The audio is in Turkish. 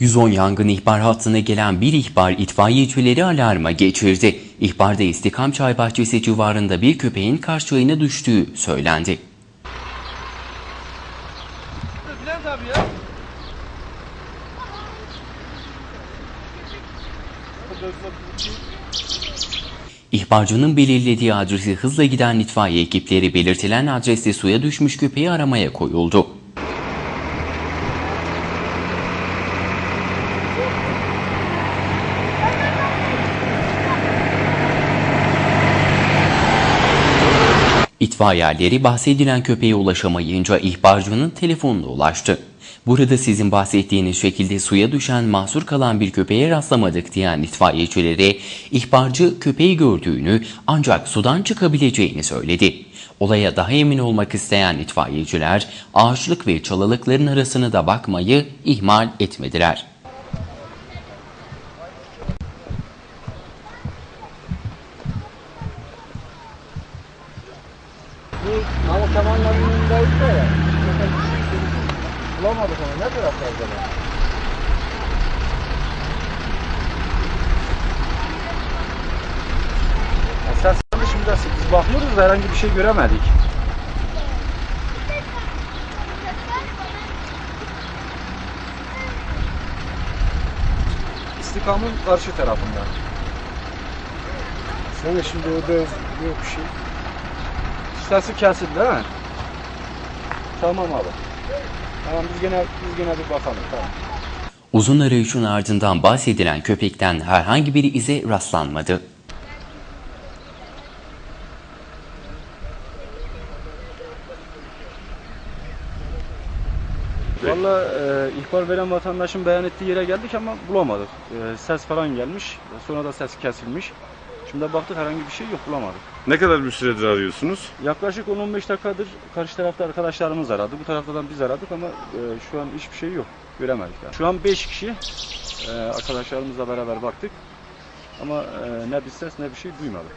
110 yangın ihbar hattına gelen bir ihbar itfaiyecileri alarma geçirdi. İhbarda İstikam Çay Bahçesi civarında bir köpeğin kar çayına düştüğü söylendi. Bülent abi ya. İhbarcının belirlediği adresi hızla giden itfaiye ekipleri belirtilen adreste suya düşmüş köpeği aramaya koyuldu. İtfaiyecileri bahsedilen köpeğe ulaşamayınca ihbarcının telefonuna ulaştı. Burada sizin bahsettiğiniz şekilde suya düşen mahsur kalan bir köpeğe rastlamadık diyen itfaiyecilere ihbarcı köpeği gördüğünü ancak sudan çıkabileceğini söyledi. Olaya daha emin olmak isteyen itfaiyeciler ağaçlık ve çalılıkların arasına da bakmayı ihmal etmediler. Kemal'in önündeydi de ya. Bulamadık onu. Ne tarafta acaba? Ya Ses dışında biz bakıyoruz da herhangi bir şey göremedik. İstikamın karşı tarafında. Sen de şimdi orada yok bir şey. Sesi kesildi değil mi? Tamam abi. Tamam biz gene biz gene bir bakalım tamam. Uzun arayışın ardından bahsedilen köpekten herhangi bir ize rastlanmadı. Valla e, ihbar veren vatandaşın beyan ettiği yere geldik ama bulamadık. E, ses falan gelmiş. Sonra da ses kesilmiş. Şimdi baktık herhangi bir şey yok bulamadık. Ne kadar bir süredir arıyorsunuz? Yaklaşık 10-15 dakikadır karşı tarafta arkadaşlarımız aradı. Bu taraftan biz aradık ama e, şu an hiçbir şey yok. Göremedik. Yani. Şu an 5 kişi e, arkadaşlarımızla beraber baktık. Ama e, ne bir ses ne bir şey duymadık.